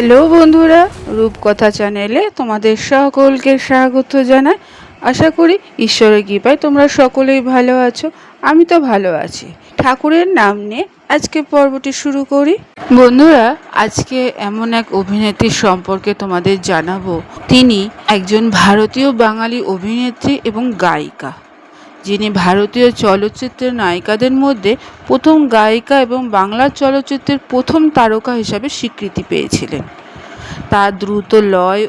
Hello বন্ধুরা, রূপকথা চ্যানেলে তোমাদের সকলকে স্বাগত জানাই। আশা করি ঈশ্বরের কৃপায় তোমরা সকলেই ভালো আছো, আমি তো ভালো আছি। ঠাকুরের নাম নিয়ে আজকে পর্বটি শুরু করি। বন্ধুরা, আজকে এমন এক অভিনেত্রীর সম্পর্কে তোমাদের জানাব। তিনি একজন ভারতীয় বাঙালি অভিনেত্রী এবং গায়িকা। যিনি ভারতীয় চলচ্চিত্রের নায়িকাদের মধ্যে প্রথম গায়িকা এবং বাংলা চলচ্চিত্রের প্রথম তারকা হিসাবে স্বীকৃতি পেয়েছিলেন। তার দ্রুত লয়,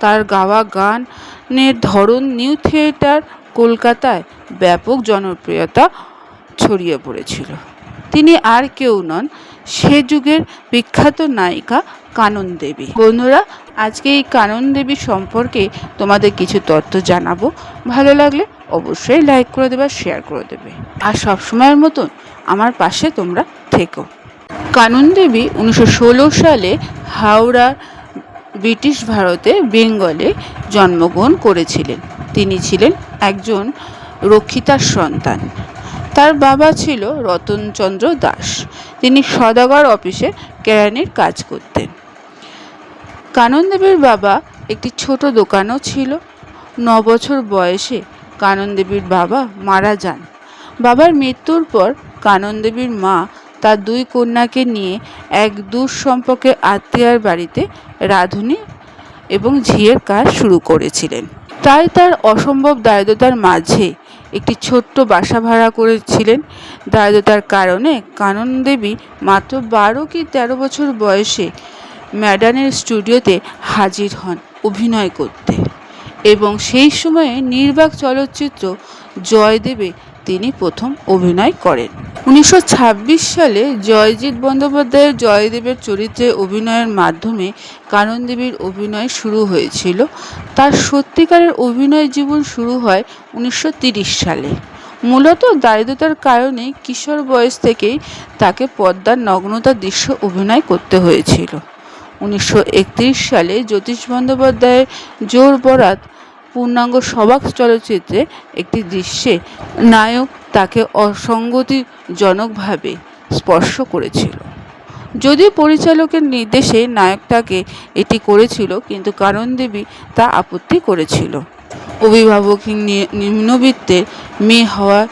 তার গাওয়া গানের ধরন নিউ থিয়েটার কলকাতায় ব্যাপক জনপ্রিয়তা ছড়িয়ে পড়েছিল। তিনি আর কেউ নন, সে যুগের বিখ্যাত নায়িকা কানন দেবী। বন্ধুরা, আজকে এই কানন দেবী সম্পর্কে তোমাদের কিছু তথ্য জানাব। ভালো লাগলে অবশ্যই লাইক করে দেবে শেয়ার করে দেবে। আর সবসময়ের মতন আমার পাশে তোমরা থেকো। কানন দেবী উনিশশো ষোলো সালে হাওড়া ব্রিটিশ ভারতে বেঙ্গলে জন্মগ্রহণ করেছিলেন। তিনি ছিলেন একজন রক্ষিতার সন্তান। তার বাবা ছিল রতনচন্দ্র দাস। তিনি সদাগর অফিসে কেরানির কাজ করতেন। কানন দেবীর বাবা একটি ছোট দোকানও ছিল। ন বছর বয়সে কানন দেবীর বাবা মারা যান। বাবার মৃত্যুর পর কানন দেবীর মা তার দুই কন্যাকে নিয়ে এক দূর সম্পর্কে আত্মীয়ার বাড়িতে রাঁধুনি এবং ঝিয়ের কাজ শুরু করেছিলেন। তাই তার অসম্ভব দারিদ্রতার মাঝে একটি ছোট্ট বাসা ভাড়া করেছিলেন। দারিদ্রতার কারণে কানন দেবী মাত্র বারো কি তেরো বছর বয়সে ম্যাডানের স্টুডিওতে হাজির হন অভিনয় করতে। এবং সেই সময়ে নির্বাক চলচ্চিত্র জয়দেবে তিনি প্রথম অভিনয় করেন। উনিশশো ছাব্বিশ সালে জয়জিৎ বন্দ্যোপাধ্যায়ের জয়দেবের চরিত্রে অভিনয়ের মাধ্যমে কানন দেবীর অভিনয় শুরু হয়েছিল। তার সত্যিকারের অভিনয় জীবন শুরু হয় উনিশশো সালে। মূলত দারিদ্রতার কারণে কিশোর বয়স থেকেই তাকে পদ্মার নগ্নতার দৃশ্য অভিনয় করতে হয়েছিল। উনিশশো একত্রিশ সালে জ্যোতিষ বন্দ্যোপাধ্যায়ের জোর বরাত পূর্ণাঙ্গ সবাক চলচ্চিত্রে একটি দৃশ্যে নায়ক তাকে অসঙ্গতিজনকভাবে স্পর্শ করেছিল। যদিও পরিচালকের নির্দেশে নায়ক তাকে এটি করেছিল, কিন্তু কারণ দেবী তা আপত্তি করেছিল। অভিভাবক নিম্নবিত্তের মেয়ে হওয়ায়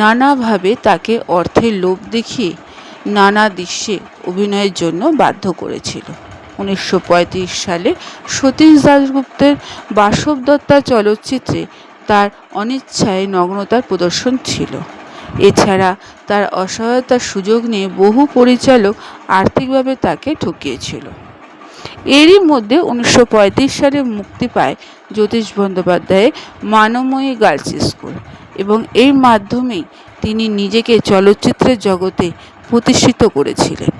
নানাভাবে তাকে অর্থের লোভ দেখিয়ে নানা দৃশ্যে অভিনয়ের জন্য বাধ্য করেছিল। উনিশশো পঁয়ত্রিশ সালে সতীশ দাশগুপ্তের বাসব দত্তা চলচ্চিত্রে তার অনিচ্ছায় নগ্নতার প্রদর্শন ছিল। এছাড়া তার অসহায়তার সুযোগ নিয়ে বহু পরিচালক আর্থিকভাবে তাকে ঠকিয়েছিল। এরই মধ্যে উনিশশো পঁয়ত্রিশ সালে মুক্তি পায় জ্যোতিষ বন্দ্যোপাধ্যায়ের মানময়ী গার্লস স্কুল এবং এর মাধ্যমেই তিনি নিজেকে চলচ্চিত্রের জগতে প্রতিষ্ঠিত করেছিলেন।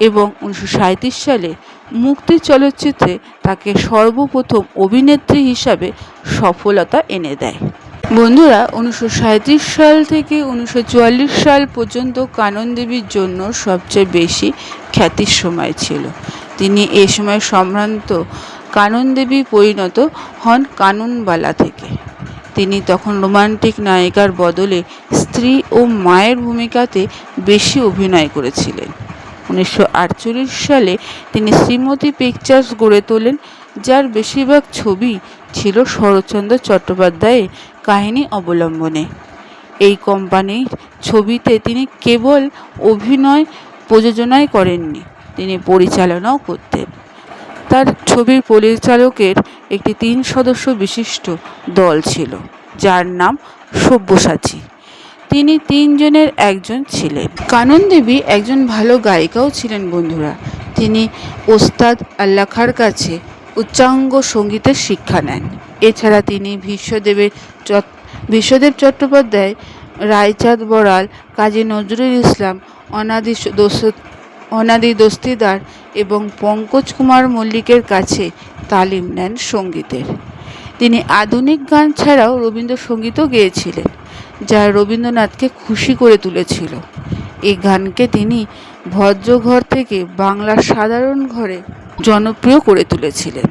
এবং উনিশশো সাঁইত্রিশ সালে মুক্তি চলচ্চিত্রে তাকে সর্বপ্রথম অভিনেত্রী হিসাবে সফলতা এনে দেয়। বন্ধুরা, উনিশশো সাঁইত্রিশ সাল থেকে উনিশশো চুয়াল্লিশ সাল পর্যন্ত কানন দেবীর জন্য সবচেয়ে বেশি খ্যাতির সময় ছিল। তিনি এ সময় সম্ভ্রান্ত কানন দেবী পরিণত হন কানুনবালা থেকে। তিনি তখন রোমান্টিক নায়িকার বদলে স্ত্রী ও মায়ের ভূমিকাতে বেশি অভিনয় করেছিলেন। উনিশশো আটচল্লিশ সালে তিনি শ্রীমতী পিকচার্স গড়ে তোলেন, যার বেশিরভাগ ছবি ছিল শরৎচন্দ্র চট্টোপাধ্যায়ের কাহিনী অবলম্বনে। এই কোম্পানির ছবিতে তিনি কেবল অভিনয় প্রযোজনাই করেননি, তিনি পরিচালনাও করতেন। তার ছবির পরিচালকের একটি তিন সদস্য বিশিষ্ট দল ছিল, যার নাম সব্যসাচী। তিনি তিনজনের একজন ছিলেন। কানন দেবী একজন ভালো গায়িকাও ছিলেন বন্ধুরা। তিনি ওস্তাদ আল্লাহ খাঁর কাছে উচ্চাঙ্গ সঙ্গীতের শিক্ষা নেন। এছাড়া তিনি ভীষ্মদেবের বিশ্বদেব চট্টোপাধ্যায়, রায়চাঁদ বড়াল, কাজী নজরুল ইসলাম, অনাদি অনাদি দস্তিদার এবং পঙ্কজ কুমার মল্লিকের কাছে তালিম নেন সঙ্গীতের। তিনি আধুনিক গান ছাড়াও রবীন্দ্রসঙ্গীতও গেয়েছিলেন। যা রবীন্দ্রনাথকে খুশি করে তুলেছিল। এই গানকে তিনি ভদ্রঘর থেকে বাংলার সাধারণ ঘরে জনপ্রিয় করে তুলেছিলেন।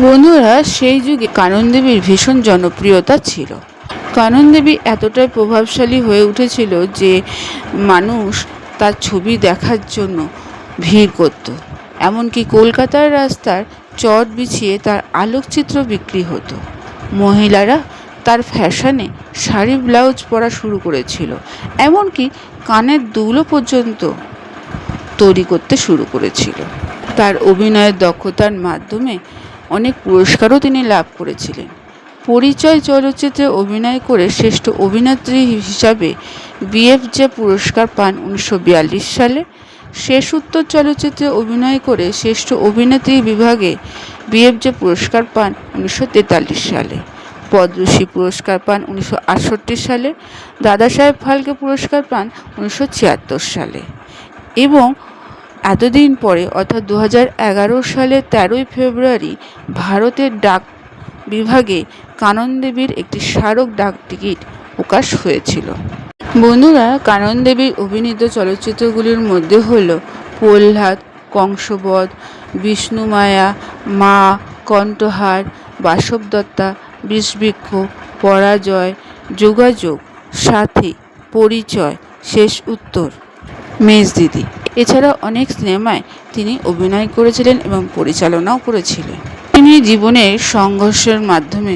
বন্ধুরা, সেই যুগে কানন দেবীর ভীষণ জনপ্রিয়তা ছিল। কানন দেবী এতটাই প্রভাবশালী হয়ে উঠেছিল যে মানুষ তার ছবি দেখার জন্য ভিড় করত। এমনকি কলকাতার রাস্তার চট বিছিয়ে তার আলোকচিত্র বিক্রি হতো। মহিলারা তার ফ্যাশনে শাড়ি, ব্লাউজ পরা শুরু করেছিল। এমনকি কানের দুলও পর্যন্ত তৈরি করতে শুরু করেছিল। তার অভিনয়ের দক্ষতার মাধ্যমে অনেক পুরস্কারও তিনি লাভ করেছিলেন। পরিচয় চলচ্চিত্রে অভিনয় করে শ্রেষ্ঠ অভিনেত্রী হিসাবে বিএফজে পুরস্কার পান উনিশশো বিয়াল্লিশ সালে। শেষ উত্তর চলচ্চিত্রে অভিনয় করে শ্রেষ্ঠ অভিনেত্রী বিভাগে বিএফজে পুরস্কার পান উনিশশো তেতাল্লিশ সালে। পদ্মশ্রী পুরস্কার পান উনিশশো আটষট্টি সালে দাদাসাহেব ফালকে পুরস্কার পান উনিশশো ছিয়াত্তর সালে এবং এতদিন পরে, অর্থাৎ দু সালের তেরোই ফেব্রুয়ারি, ভারতের ডাক বিভাগে কানন দেবীর একটি স্মারক ডাক টিকিট প্রকাশ হয়েছিল। বন্ধুরা কানন দেবীর অভিনীত চলচ্চিত্রগুলির মধ্যে হল প্রহ্লাদ, কংসবধ, বিষ্ণুমায়া, মা, কণ্ঠহার বাসব দত্তা বিষবৃক্ষ, পরাজয়, যোগাযোগ, সাথী, পরিচয়, শেষ উত্তর। মেজ দিদি এছাড়া অনেক সিনেমায় তিনি অভিনয় করেছিলেন এবং পরিচালনাও করেছিলেন। তিনি জীবনের সংঘর্ষের মাধ্যমে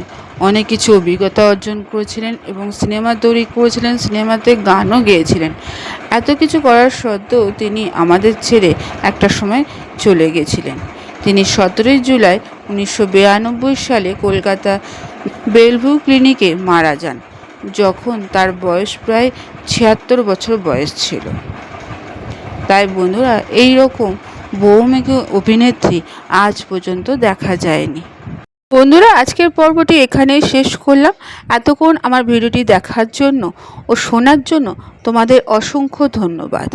অনেক কিছু অভিজ্ঞতা অর্জন করেছিলেন এবং সিনেমা তৈরি করেছিলেন, সিনেমাতে গানও গেয়েছিলেন। এত কিছু করার সত্ত্বেও তিনি আমাদের ছেড়ে একটা সময় চলে গেছিলেন। তিনি সতেরোই জুলাই উনিশশো বিরানব্বই সালে কলকাতা বেলভিউ ক্লিনিকে মারা যান, যখন তার বয়স প্রায় ছিয়াত্তর বছর বয়স ছিল। তাই বন্ধুরা এই রকম বহুমুখী অভিনেত্রী আজ পর্যন্ত দেখা যায়নি। বন্ধুরা, আজকের পর্বটি এখানেই শেষ করলাম। এতক্ষণ আমার ভিডিওটি দেখার জন্য ও শোনার জন্য তোমাদের অসংখ্য ধন্যবাদ।